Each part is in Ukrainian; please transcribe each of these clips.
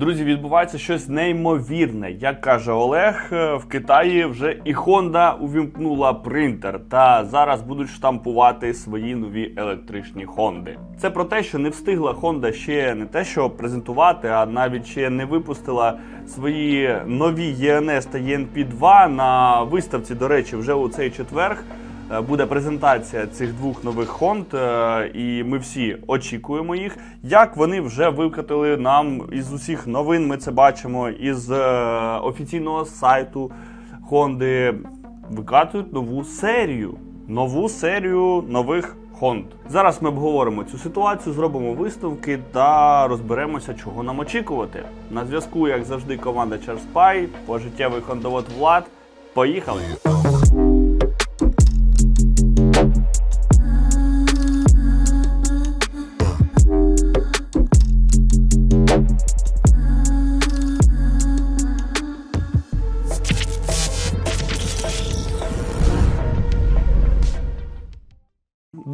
Друзі, відбувається щось неймовірне. Як каже Олег, е, в Китаї вже і Honda увімкнула принтер, та зараз будуть штампувати свої нові електричні Хонди. Це про те, що не встигла Honda ще не те, що презентувати, а навіть ще не випустила свої нові ENS та ENP2 на виставці. До речі, вже у цей четверг. Е, буде презентація цих двох нових Хонд, е, і ми всі очікуємо їх. Як вони вже викатили нам із усіх новин, ми це бачимо із е, офіційного сайту Хонди. Викатують нову серію. Нову серію нових Хонд. Зараз ми обговоримо цю ситуацію, зробимо висновки та розберемося, чого нам очікувати. На зв'язку, як завжди, команда Черспай, пожиттєвий хондовод Влад. Поїхали!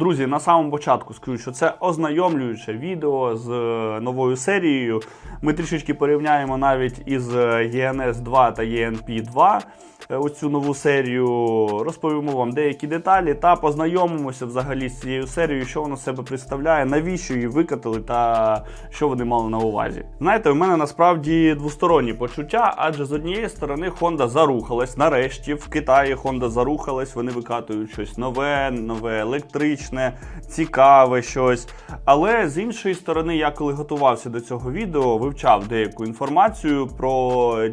Друзі, на самому початку скажу, що це ознайомлююче відео з е, новою серією. Ми трішечки порівняємо навіть із е, ENS 2 та ENP 2 е, оцю нову серію. Розповімо вам деякі деталі та познайомимося взагалі з цією серією, що вона себе представляє, навіщо її викатали та що вони мали на увазі. Знаєте, у мене насправді двосторонні почуття, адже з однієї сторони Honda зарухалась. Нарешті в Китаї Honda зарухалась, вони викатують щось нове, нове електричне, цікаве щось. Але з іншої сторони, я коли готувався до цього відео, вивчав деяку інформацію про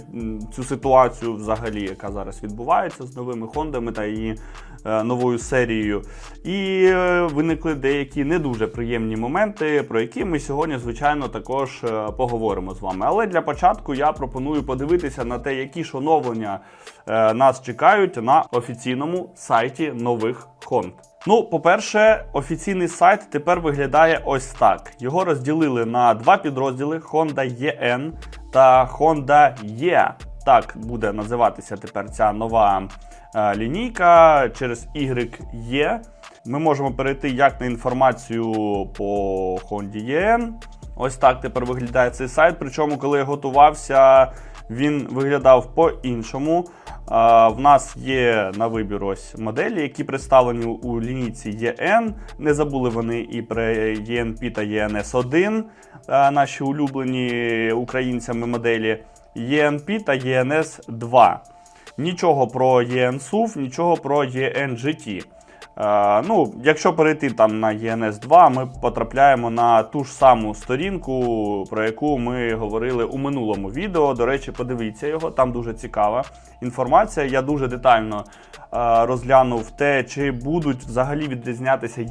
цю ситуацію, взагалі, яка зараз відбувається з новими Хондами та її новою серією. І е, виникли деякі не дуже приємні моменти, про які ми сьогодні, звичайно, також е, поговоримо з вами. Але для початку я пропоную подивитися на те, які ж оновлення е, нас чекають на офіційному сайті нових Хонд. Ну, по-перше, офіційний сайт тепер виглядає ось так. Його розділили на два підрозділи: Honda EN та Honda E. Так буде називатися тепер ця нова е, лінійка через YE. Ми можемо перейти як на інформацію по Honda EN. Ось так тепер виглядає цей сайт. Причому, коли я готувався, він виглядав по-іншому. В нас є на вибір ось моделі, які представлені у лінійці EN. Не забули вони і про ENP та ENS1, наші улюблені українцями моделі, ENP та ENS2. Нічого про ENSUV, нічого про ENGT. Е, ну, якщо перейти там на ENS 2, ми потрапляємо на ту ж саму сторінку, про яку ми говорили у минулому відео. До речі, подивіться його, там дуже цікава інформація. Я дуже детально е, розглянув те, чи будуть взагалі відрізнятися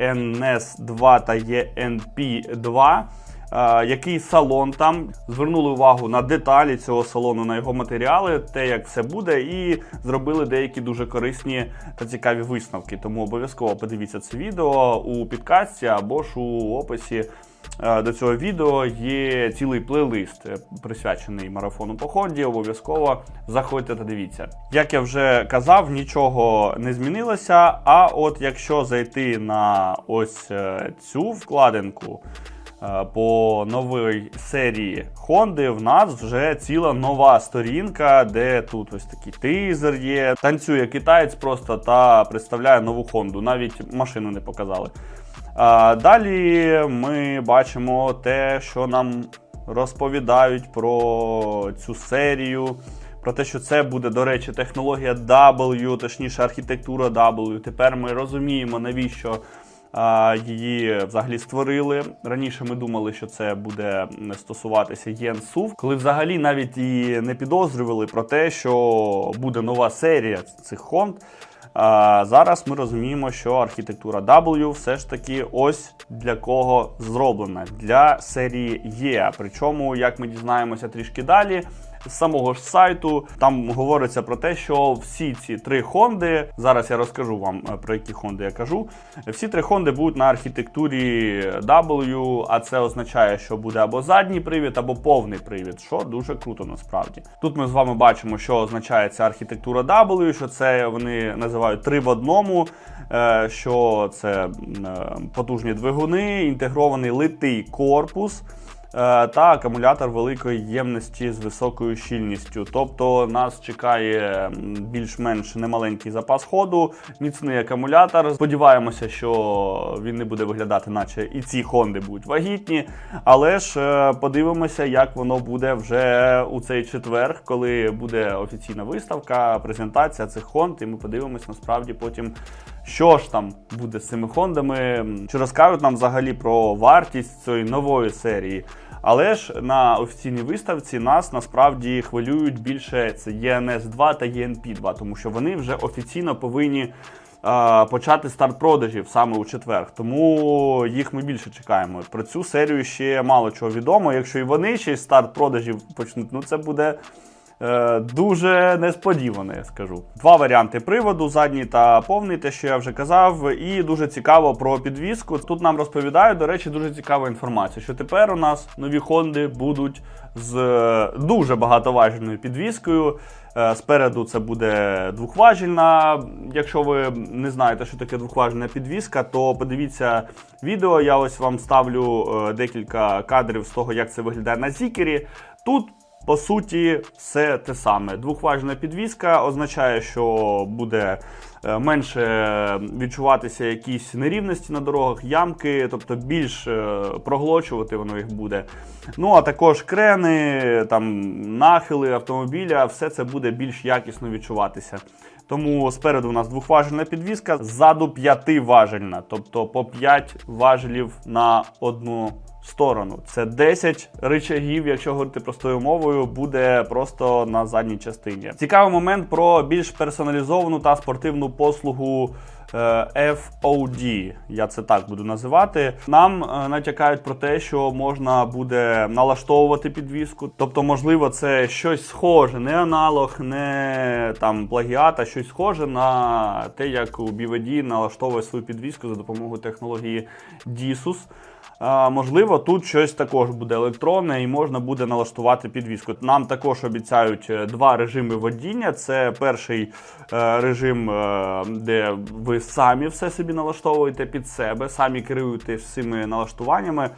ENS 2 та ENP 2. Е, який салон там. Звернули увагу на деталі цього салону, на його матеріали, те, як все буде, і зробили деякі дуже корисні та цікаві висновки. Тому обов'язково подивіться це відео у підкасті або ж у описі. Е, До цього відео є цілий плейлист, е, присвячений марафону поході. Обов'язково заходьте та дивіться. Як я вже казав, нічого не змінилося. А от якщо зайти на ось е, цю вкладинку. Е, По новій серії Хонди в нас вже ціла нова сторінка, де тут ось такий тизер є. Танцює китаєць просто та представляє нову Хонду. Навіть машину не показали. Далі ми бачимо те, що нам розповідають про цю серію. Про те, що це буде, до речі, технологія W, точніше архітектура W. Тепер ми розуміємо, навіщо її взагалі створили. Раніше ми думали, що це буде стосуватися ЄНСУВ, коли взагалі навіть і не підозрювали про те, що буде нова серія цих Хонд. А зараз ми розуміємо, що архітектура W все ж таки ось для кого зроблена для серії Є. Причому, як ми дізнаємося трішки далі, з самого ж сайту там говориться про те, що всі ці три Хонди, зараз я розкажу вам е, про які Хонди я кажу. Всі три Хонди будуть на архітектурі W, а це означає, що буде або задній привід, або повний привід, що дуже круто насправді. Тут ми з вами бачимо, що означає ця архітектура W, що це вони називають три в одному. е, Що це е, потужні двигуни, інтегрований литий корпус, та акумулятор великої ємності з високою щільністю. Тобто нас чекає більш-менш немаленький запас ходу, міцний акумулятор. Сподіваємося, що він не буде виглядати, наче і ці Хонди будуть вагітні. Але ж е, подивимося, як воно буде вже у цей четвер, коли буде офіційна виставка, презентація цих Хонд, і ми подивимося насправді потім. Що ж там буде з цими хондами? Чи розкажуть нам взагалі про вартість цієї нової серії? Але ж на офіційній виставці нас насправді хвилюють більше це ENS 2 та ENP 2, тому що вони вже офіційно повинні почати старт продажів саме у четвер. Тому їх ми більше чекаємо. Про цю серію ще мало чого відомо. Якщо і вони ще й старт продажів почнуть, ну це буде. Е, Дуже несподівано, я скажу. Два варіанти приводу: задній та повний, те, що я вже казав. І дуже цікаво про підвіску. Тут нам розповідають, до речі, дуже цікава інформація, що тепер у нас нові Хонди будуть з е, дуже багатоважельною підвіскою. Е, Спереду це буде двохважільна. Якщо ви не знаєте, що таке двохважільна підвіска, то подивіться відео. Я ось вам ставлю е, декілька кадрів з того, як це виглядає на зікері. Тут по суті, все те саме. Двохважна підвіска означає, що буде е, менше відчуватися якісь нерівності на дорогах, ямки, тобто більш е, проглочувати воно їх буде. Ну а також крени, там нахили автомобіля, все це буде більш якісно відчуватися. Тому спереду у нас двохважельна підвіска, ззаду п'ятиважельна, тобто по 5 важелів на одну сторону. Це 10 рычагів, якщо говорити простою мовою, буде просто на задній частині. Цікавий момент про більш персоналізовану та спортивну послугу. е, FOD, я це так буду називати. Нам е, натякають про те, що можна буде налаштовувати підвіску. Тобто, можливо, це щось схоже, не аналог, не там плагіат, а щось схоже на те, як у BVD налаштовує свою підвіску за допомогою технології DISUS. Можливо, тут щось також буде електронне і можна буде налаштувати підвіску. Нам також обіцяють е, два режими водіння. Це перший е, режим, е, де ви самі все собі налаштовуєте під себе, самі керуєте всіми налаштуваннями,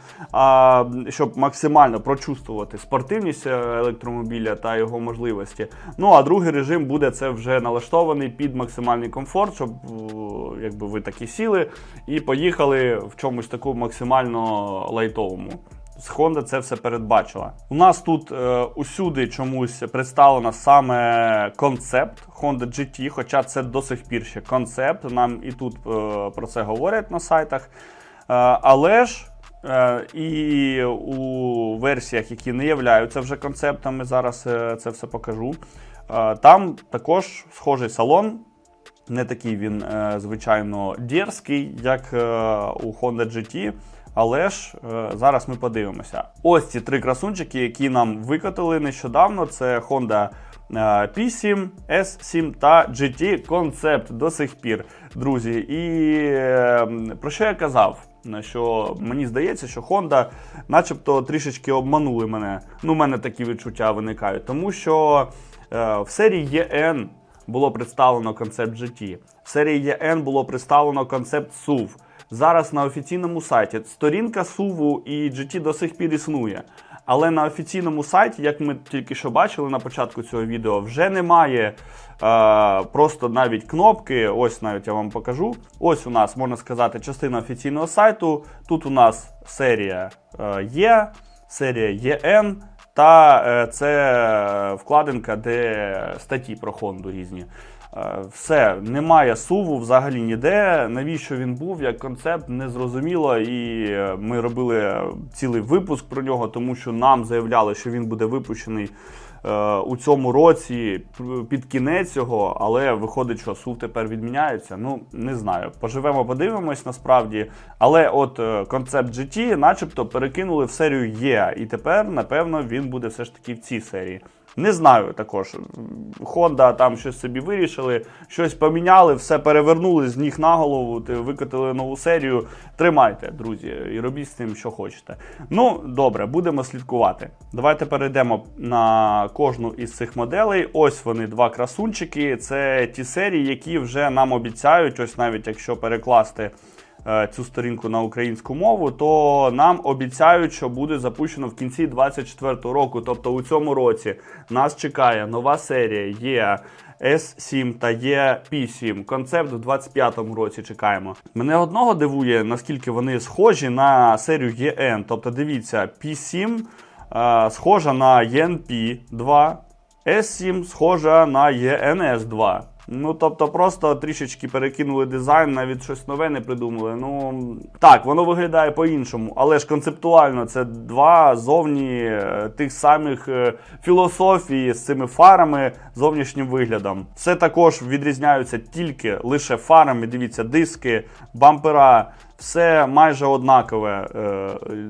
щоб максимально прочувствувати спортивність електромобіля та його можливості. Ну а другий режим буде це вже налаштований під максимальний комфорт, щоб якби ви такі сіли і поїхали в чомусь таку максимально лайтовому. З Honda це все передбачила. У нас тут е, усюди чомусь представлено саме концепт Honda GT, хоча це до сих пір ще концепт. Нам і тут е, про це говорять на сайтах. Е, але ж е, і у версіях, які не являються вже концептами, зараз е, це все покажу. Е, там також схожий салон. Не такий він, звичайно, дерзкий, як у Honda GT. Але ж е, зараз ми подивимося. Ось ці три красунчики, які нам викотили нещодавно. Це Honda е, P7, S7 та GT Concept до сих пір, друзі. І е, про що я казав? Що мені здається, що Honda начебто трішечки обманули мене. Ну, у мене такі відчуття виникають, тому що е, в серії EN було представлено концепт GT. В серії EN було представлено концепт SUV. Зараз на офіційному сайті сторінка SUV і GT до сих пір існує. Але на офіційному сайті, як ми тільки що бачили на початку цього відео, вже немає е, просто навіть кнопки. Ось навіть я вам покажу. Ось у нас можна сказати частина офіційного сайту. Тут у нас серія е, Є, серія ЄН. Та е, це вкладинка, де статті про Хонду різні. Е, Все, немає суву взагалі ніде. Навіщо він був як концепт, незрозуміло. І е, ми робили цілий випуск про нього, тому що нам заявляли, що він буде випущений е, у цьому році під кінець його, але виходить, що сув тепер відміняється. Ну не знаю. Поживемо, подивимось насправді. Але от е, концепт GT, начебто, перекинули в серію Є, і тепер, напевно, він буде все ж таки в цій серії. Не знаю також. Honda там щось собі вирішили, щось поміняли, все перевернули з ніг на голову, викотили нову серію. Тримайте, друзі, і робіть з цим, що хочете. Ну, добре, будемо слідкувати. Давайте перейдемо на кожну із цих моделей. Ось вони, два красунчики. Це ті серії, які вже нам обіцяють, ось навіть якщо перекласти цю сторінку на українську мову, то нам обіцяють, що буде запущено в кінці 2024 року. Тобто у цьому році нас чекає нова серія є. S7 та є P7. Концепт в 25-му році чекаємо. Мене одного дивує, наскільки вони схожі на серію EN. Тобто, дивіться, P7 е, схожа на ENP 2, S7 схожа на ENS 2. Ну, тобто, просто трішечки перекинули дизайн, навіть щось нове не придумали. Ну так, воно виглядає по-іншому, але ж концептуально це два зовні е, тих самих е, філософії з цими фарами, зовнішнім виглядом. Все також відрізняються тільки лише фарами. Дивіться, диски, бампера. Все майже однакове. Е,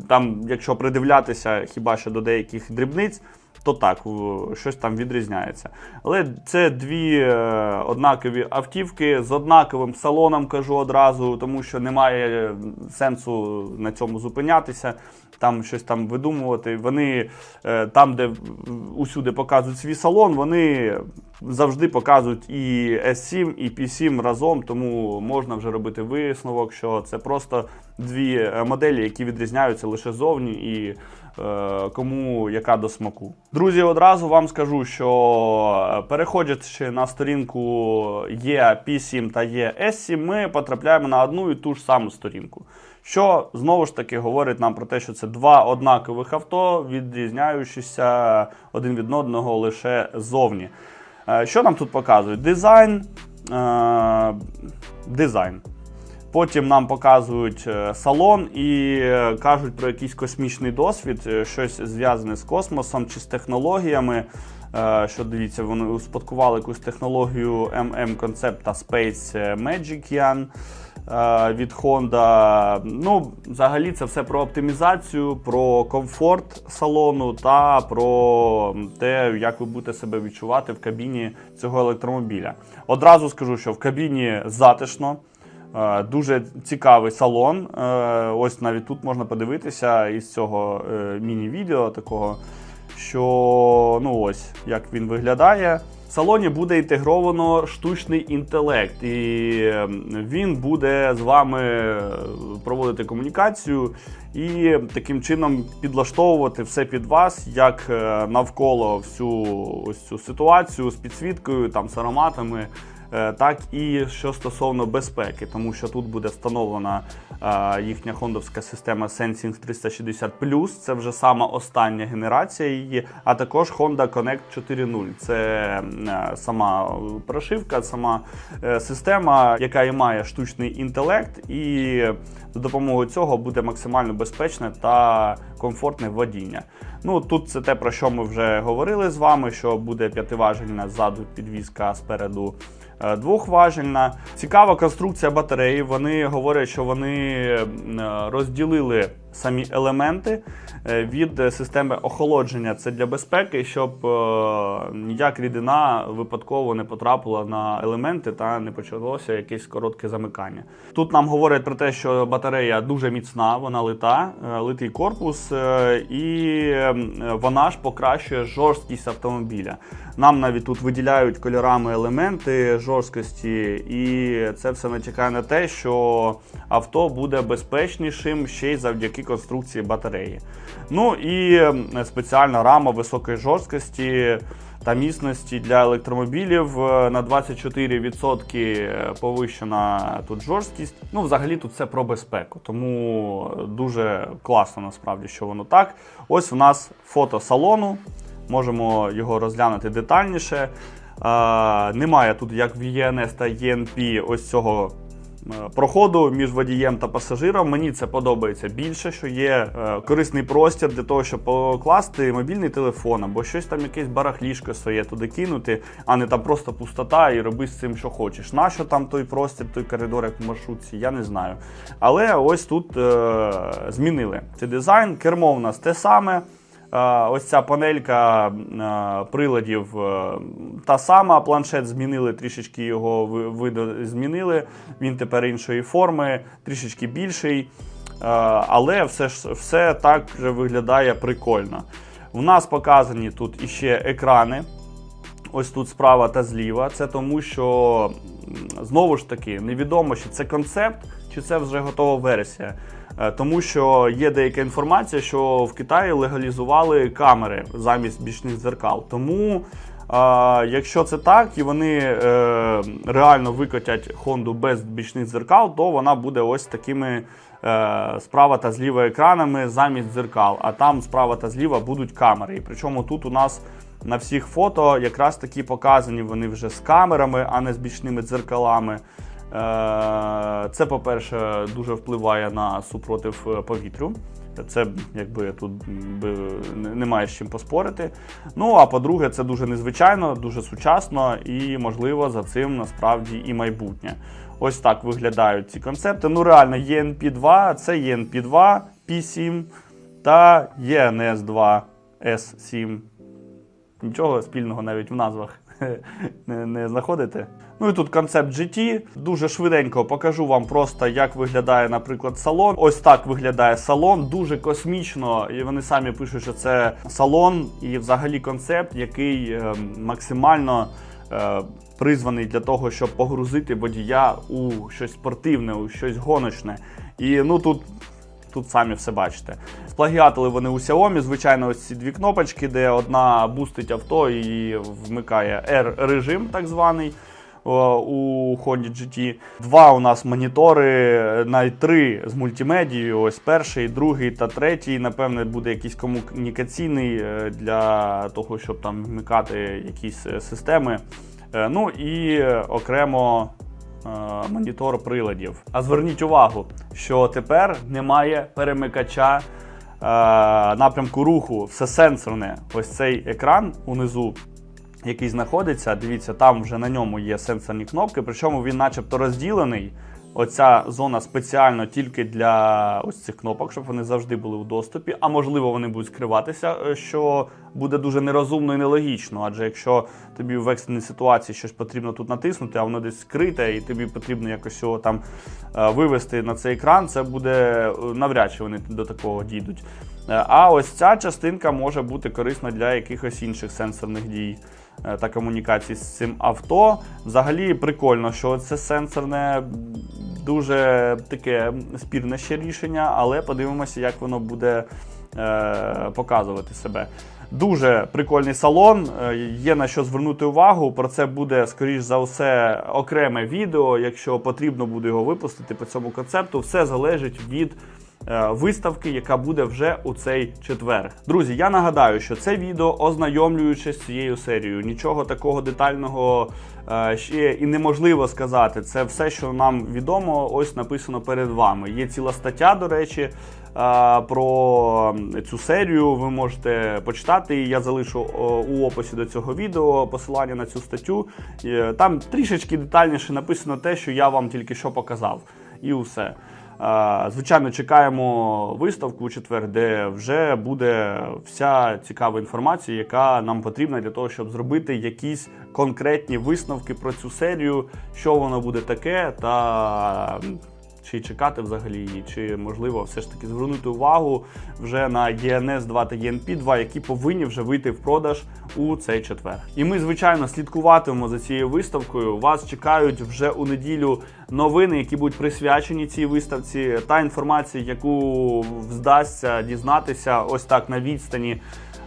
Там, якщо придивлятися хіба що до деяких дрібниць, то так, щось там відрізняється. Але це дві е, однакові автівки з однаковим салоном, кажу одразу, тому що немає сенсу на цьому зупинятися, там щось там видумувати. Вони е, там, де усюди показують свій салон, вони завжди показують і S7, і P7 разом, тому можна вже робити висновок, що це просто дві е, моделі, які відрізняються лише зовні і кому яка до смаку. Друзі, одразу вам скажу, що е, переходячи на сторінку є P7 та є S7, ми потрапляємо на одну і ту ж саму сторінку. Що знову ж таки говорить нам про те, що це два однакових авто, відрізняючися один від одного лише зовні. Е, Що нам тут показують? Дизайн. Е, дизайн. Потім нам показують е, салон і е, кажуть про якийсь космічний досвід, е, щось зв'язане з космосом чи з технологіями. Що дивіться, вони успадкували якусь технологію MM Concept та Space Magic Yan від Honda. Ну, взагалі, це все про оптимізацію, про комфорт салону та про те, як ви будете себе відчувати в кабіні цього електромобіля. Одразу скажу, що в кабіні затишно. Е, Дуже цікавий салон. Е, Ось навіть тут можна подивитися із цього е, міні-відео такого, що ну ось як він виглядає. В салоні буде інтегровано штучний інтелект, і е, він буде з вами проводити комунікацію і таким чином підлаштовувати все під вас, як навколо всю ось цю ситуацію з підсвіткою, там з ароматами. Е, так і що стосовно безпеки, тому що тут буде встановлена е, їхня хондовська система Sensing 360 Це вже сама остання генерація її, а також Honda Connect 4.0. Це е, сама прошивка, сама система, яка і має штучний інтелект, і за допомогою цього буде максимально безпечне та комфортне водіння. Ну тут це те, про що ми вже говорили з вами, що буде п'ятиважельна ззаду підвізка, спереду двохважельна. Цікава конструкція батареї. Вони говорять, що вони е, розділили самі елементи е, від системи охолодження. Це для безпеки, щоб е, ніяк рідина випадково не потрапила на елементи та не почалося якесь коротке замикання. Тут нам говорять про те, що батарея дуже міцна, вона лита, е, литий корпус, і е, вона ж покращує жорсткість автомобіля. Нам навіть тут виділяють кольорами елементи жорсткості, і це все натякає на те, що авто буде безпечнішим ще й завдяки конструкції батареї. Ну і е, спеціальна рама високої жорсткості та міцності для електромобілів е, на 24% повищена тут жорсткість. Ну, взагалі, тут все про безпеку, тому дуже класно насправді, що воно так. Ось у нас фото салону. Можемо його розглянути детальніше. Е, немає тут, як в ЄНС та ЄНП, ось цього е, проходу між водієм та пасажиром. Мені це подобається більше, що є е, корисний простір для того, щоб покласти мобільний телефон або щось там, якесь барахлішко своє туди кинути, а не там просто пустота і роби з цим, що хочеш. Нащо там той простір, той коридор, як в маршрутці, я не знаю. Але ось тут е, змінили цей дизайн. Кермо в нас те саме. Ось ця панелька приладів е, та сама. Планшет змінили, трішечки його змінили. Він тепер іншої форми, трішечки більший. Але все все так же виглядає прикольно. У нас показані тут іще екрани. Ось тут справа та зліва. Це тому, що знову ж таки невідомо, чи це концепт, чи це вже готова версія. Е, Тому що є деяка інформація, що в Китаї легалізували камери замість бічних дзеркал. Тому, якщо це так, і вони е, реально викотять Хонду без бічних дзеркал, то вона буде ось такими е, справа та зліва екранами замість дзеркал. А там справа та зліва будуть камери. І причому тут у нас на всіх фото якраз такі показані вони вже з камерами, а не з бічними дзеркалами. Е, Це, по-перше, дуже впливає на супротив е, повітрю. Це якби тут немає з чим поспорити. Ну а по-друге, це дуже незвичайно, дуже сучасно і, можливо, за цим насправді і майбутнє. Ось так виглядають ці концепти. Ну, реально, ENP2, це ENP2 P7 та ENS2 S7. Нічого спільного навіть в назвах не, не знаходите. Ну і тут концепт GT. Дуже швиденько покажу вам просто, як виглядає, наприклад, салон. Ось так виглядає салон, дуже космічно. І вони самі пишуть, що це салон і взагалі концепт, який е, максимально е, призваний для того, щоб погрузити водія у щось спортивне, у щось гоночне. І ну тут Тут самі все бачите. Сплагіатили вони у Xiaomi, звичайно, ось ці дві кнопочки, де одна бустить авто і вмикає R-режим, так званий. У Honda GT. Два у нас монітори, навіть три з мультимедією. Ось перший, другий та третій. Напевне, буде якийсь комунікаційний е, для того, щоб там вмикати якісь е, системи. Е, Ну і окремо монітор приладів. А зверніть увагу, що тепер немає перемикача е, напрямку руху, все сенсорне. Ось цей екран унизу. Який знаходиться, дивіться, там вже на ньому є сенсорні кнопки, причому він начебто розділений. Оця зона спеціально тільки для ось цих кнопок, щоб вони завжди були у доступі. А можливо, вони будуть скриватися, е, що буде дуже нерозумно і нелогічно. Адже якщо тобі в екстреній ситуації щось потрібно тут натиснути, а воно десь скрите, і тобі потрібно якось його там е, вивести на цей екран, це буде е, навряд чи вони до такого дійдуть. А ось ця частинка може бути корисна для якихось інших сенсорних дій та комунікацій з цим авто. Взагалі прикольно, що це сенсорне дуже таке спірне ще рішення, але подивимося, як воно буде е, показувати себе. Дуже прикольний салон. е, Є на що звернути увагу. Про це буде, скоріш за все, окреме відео. Якщо потрібно буде його випустити по цьому концепту, все залежить від е, виставки, яка буде вже у цей четвер. Друзі, я нагадаю, що це відео ознайомлюючи з цією серією. Нічого такого детального е, ще і неможливо сказати. Це все, що нам відомо, ось написано перед вами. Є ціла стаття, до речі. е, Про цю серію ви можете почитати. Я залишу у описі до цього відео посилання на цю статтю. Е, Там трішечки детальніше написано те, що я вам тільки що показав. І усе. Звичайно, чекаємо виставку у четвер, де вже буде вся цікава інформація, яка нам потрібна для того, щоб зробити якісь конкретні висновки про цю серію, що воно буде таке, та чи чекати взагалі її, чи можливо все ж таки звернути увагу вже на ENS 2 та ENP 2, які повинні вже вийти в продаж у цей четвер. І ми, звичайно, слідкуватимемо за цією виставкою. Вас чекають вже у неділю новини, які будуть присвячені цій виставці. Та інформація, яку вдасться дізнатися ось так на відстані.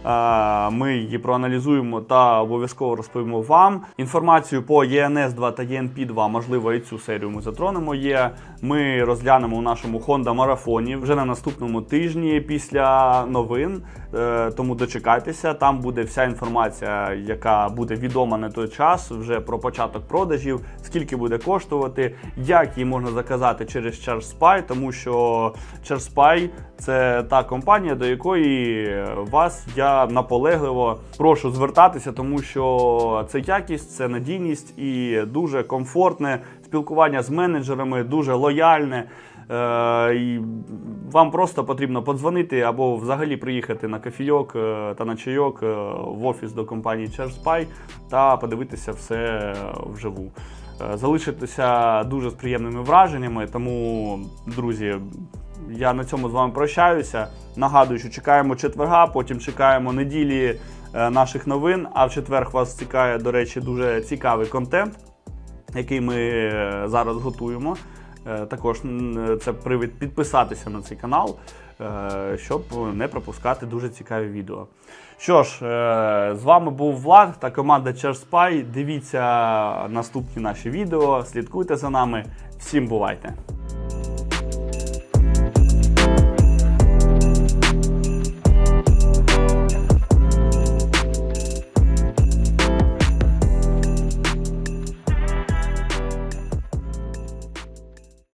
Е, Ми її проаналізуємо та обов'язково розповімо вам. Інформацію по ENS 2 та ENP 2, можливо, і цю серію ми затронемо. Є ми розглянемо у нашому Honda марафоні вже на наступному тижні після новин. Е, Тому дочекайтеся. Там буде вся інформація, яка буде відома на той час, вже про початок продажів, скільки буде коштувати, як її можна заказати через ChargeSpy, тому що ChargeSpy – це та компанія, до якої вас я наполегливо прошу звертатися, тому що це якість, це надійність і дуже комфортне спілкування з менеджерами, дуже лояльне. Е, і вам просто потрібно подзвонити або взагалі приїхати на кофійок е, та на чайок е, в офіс до компанії ChargeSpy та подивитися все вживу. Залишитися дуже з приємними враженнями. Тому, друзі, я на цьому з вами прощаюся. Нагадую, що чекаємо четверга, потім чекаємо неділі е, наших новин. А в четвер вас чекає, до речі, дуже цікавий контент, який ми е, зараз готуємо. Е, Також це привід підписатися на цей канал, щоб не пропускати дуже цікаві відео. Що ж, з вами був Влад та команда CharSpy. Дивіться наступні наші відео, слідкуйте за нами. Всім бувайте!